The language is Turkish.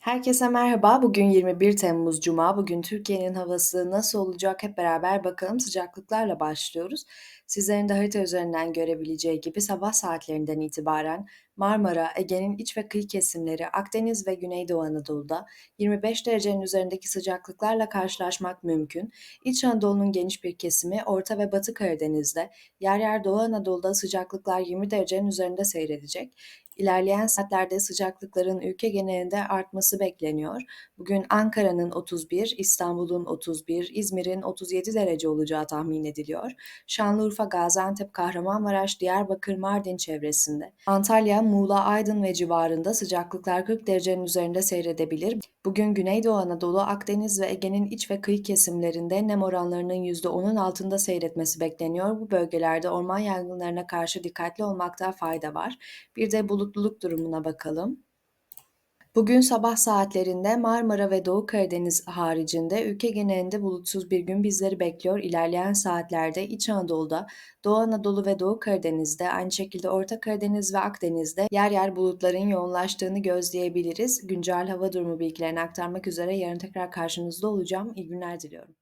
Herkese merhaba. Bugün 21 Temmuz Cuma. Bugün Türkiye'nin havası nasıl olacak hep beraber bakalım. Sıcaklıklarla başlıyoruz. Sizlerin de harita üzerinden görebileceği gibi sabah saatlerinden itibaren Marmara, Ege'nin iç ve kıyı kesimleri, Akdeniz ve Güneydoğu Anadolu'da 25 derecenin üzerindeki sıcaklıklarla karşılaşmak mümkün. İç Anadolu'nun geniş bir kesimi, Orta ve Batı Karadeniz'de, yer yer Doğu Anadolu'da sıcaklıklar 20 derecenin üzerinde seyredecek. İlerleyen saatlerde sıcaklıkların ülke genelinde artması bekleniyor. Bugün Ankara'nın 31, İstanbul'un 31, İzmir'in 37 derece olacağı tahmin ediliyor. Şanlıurfa, Gaziantep, Kahramanmaraş, Diyarbakır, Mardin çevresinde. Antalya, Muğla, Aydın ve civarında sıcaklıklar 40 derecenin üzerinde seyredebilir. Bugün Güneydoğu Anadolu, Akdeniz ve Ege'nin iç ve kıyı kesimlerinde nem oranlarının %10'un altında seyretmesi bekleniyor. Bu bölgelerde orman yangınlarına karşı dikkatli olmakta fayda var. Bir de bulutluluk durumuna bakalım. Bugün sabah saatlerinde Marmara ve Doğu Karadeniz haricinde ülke genelinde bulutsuz bir gün bizleri bekliyor. İlerleyen saatlerde İç Anadolu'da, Doğu Anadolu ve Doğu Karadeniz'de, aynı şekilde Orta Karadeniz ve Akdeniz'de yer yer bulutların yoğunlaştığını gözleyebiliriz. Güncel hava durumu bilgilerini aktarmak üzere yarın tekrar karşınızda olacağım. İyi günler diliyorum.